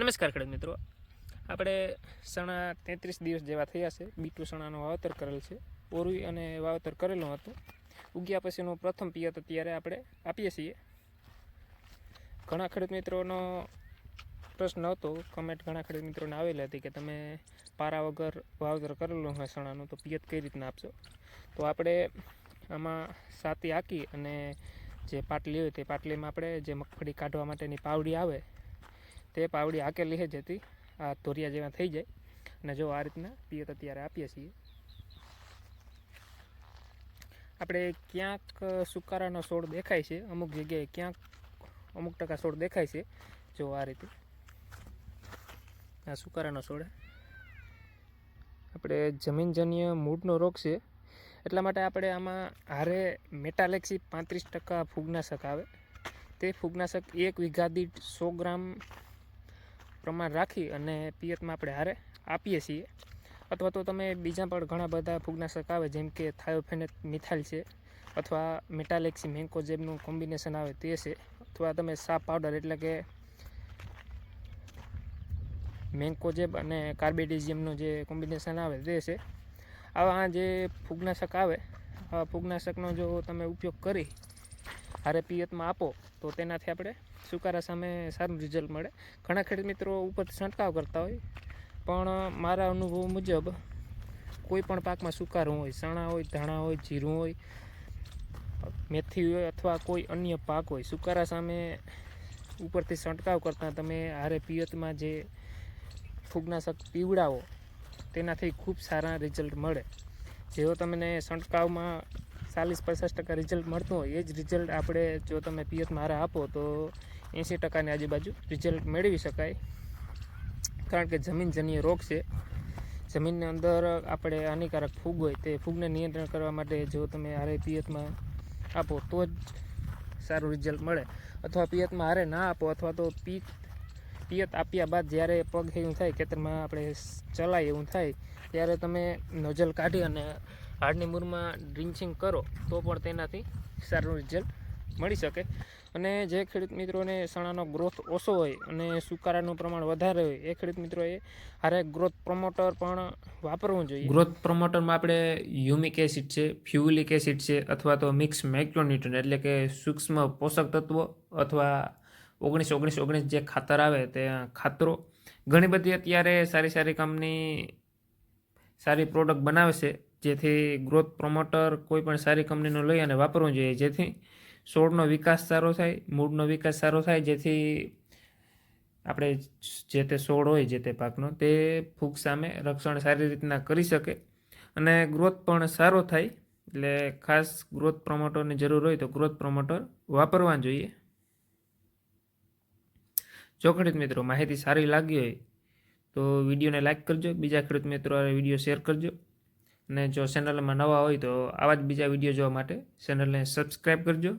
નમસ્કાર ખેડૂત મિત્રો. આપણે સણા તેત્રીસ દિવસ જેવા થયા છે. બીટુ સણાનું વાવતર કરેલ છે. ઓરવી અને વાવતર કરેલું હતું. ઉગ્યા પછીનું પ્રથમ પિયત અત્યારે આપણે આપીએ છીએ. ઘણા ખેડૂત મિત્રોનો પ્રશ્ન હતો. કમેન્ટ ઘણા ખેડૂત મિત્રોને આવેલી હતી કે તમે પારા વગર વાવતર કરેલું હોય સણાનું, તો પિયત કઈ રીતના આપશો? તો આપણે આમાં સાતી હાકી અને જે પાટલી હોય તે પાટલીમાં આપણે જે મગફળી કાઢવા માટેની પાવડી આવે તે પાવડી હાકેલી છે જેથી આ ધોરિયા જેવા થઈ જાય. અને જો આ રીતના પિયત અત્યારે આપીએ છીએ. આપણે ક્યાંક સુકારાનો છોડ દેખાય છે, અમુક જગ્યાએ ક્યાંક અમુક ટકા છોડ દેખાય છે. જો આ રીતે આ સુકારાનો છોડ આપણે જમીનજન્ય મૂળનો રોગ છે. એટલા માટે આપણે આમાં હારે મેટાલેક્સી પાંત્રીસ ટકા ફૂગનાશક આવે. તે ફૂગનાશક એક વીઘા દીઠ સો ગ્રામ પ્રમાણ રાખી અને પિયતમાં આપણે હારે આપીએ છીએ. અથવા તો તમે બીજા પણ ઘણા બધા ફૂગનાશક આવે, જેમ કે થાયોફેનેટ મિથાઇલ છે, અથવા મેટાલેક્સી મેન્કોજેબનું કોમ્બિનેશન આવે તે છે, અથવા તમે સાપ પાવડર એટલે કે મેન્કોજેબ અને કાર્બેડિઝિયમનું જે કોમ્બિનેશન આવે તે છે. આવા જે ફૂગનાશક આવે, આવા ફૂગનાશકનો જો તમે ઉપયોગ કરી, હારે પિયતમાં આપો, તો તેનાથી આપણે સુકારા સામે સારું રિઝલ્ટ મળે. ઘણા ખેડૂત મિત્રો ઉપર છંટકાવ કરતા હોય. પણ મારા અનુભવ મુજબ કોઈ પણ પાકમાં સુકારું હોય, ચણા હોય, ધાણા હોય, જીરું હોય, મેથી હોય અથવા કોઈ અન્ય પાક હોય, સુકારા સામે ઉપરથી છંટકાવ કરતાં તમે હારે પિયતમાં જે ફૂગનાશક પીવડાવો, તેનાથી ખૂબ સારા રિઝલ્ટ મળે. જેવો તમને છંટકાવમાં ચાલીસ પચાસ ટકા રિઝલ્ટ મળતું હોય, એ જ રિઝલ્ટ આપણે જો તમે પિયત મારા આપો તો એંસી ટકાની આજુબાજુ રિઝલ્ટ મેળવી શકાય. કારણ કે જમીનજન્ય રોગ છે. જમીનની અંદર આપણે હાનિકારક ફૂગ હોય તે ફૂગને નિયંત્રણ કરવા માટે જો તમે હારે પિયતમાં આપો તો જ સારું રિઝલ્ટ મળે. અથવા પિયતમાં હારે ના આપો અથવા તો પિયત પિયત આપ્યા બાદ જ્યારે પગ એવું થાય, ખેતરમાં આપણે ચલાય એવું થાય, ત્યારે તમે નોઝલ કાઢી અને હાડની મૂરમાં ડ્રિન્ચિંગ કરો તો પણ તેનાથી સારું રિઝલ્ટ મળી શકે. અને જે ખેડૂત મિત્રોને ચણાનો ગ્રોથ ઓછો હોય અને સુકારાનું પ્રમાણ વધારે હોય, એ ખેડૂત મિત્રોએ હારે ગ્રોથ પ્રમોટર પણ વાપરવું જોઈએ. ગ્રોથ પ્રમોટરમાં આપણે યુમિક એસિડ છે ફ્યુલિક એસિડ છે અથવા તો મિક્સ મેક્રોન્યુટ્રન એટલે કે સૂક્ષ્મ પોષક તત્વો અથવા ઓગણીસ ઓગણીસ ઓગણીસ જે ખાતર આવે તે ખાતરો. ઘણી બધી અત્યારે સારી સારી કંપની સારી પ્રોડક્ટ બનાવે છે, જેથી ગ્રોથ પ્રમોટર કોઈ પણ સારી કંપનીનો લઈ અને વાપરવું જોઈએ. જેથી છોડનો વિકાસ સારો થાય, મૂળનો વિકાસ સારો થાય, જેથી આપણે જે તે છોડ હોય, જે તે પાકનો, તે ફૂગ સામે રક્ષણ સારી રીતના કરી શકે અને ગ્રોથ પણ સારો થાય. એટલે ખાસ ગ્રોથ પ્રમોટરની જરૂર હોય તો ગ્રોથ પ્રમોટર વાપરવા જોઈએ. જો મિત્રો માહિતી સારી લાગી હોય તો વિડીયોને લાઇક કરજો, બીજા ખેડૂત મિત્રો વીડિયો શેર કરજો. અને જો ચેનલમાં નવા હોય તો આવા જ બીજા વીડિયો જોવા માટે ચેનલને સબસ્ક્રાઈબ કરજો.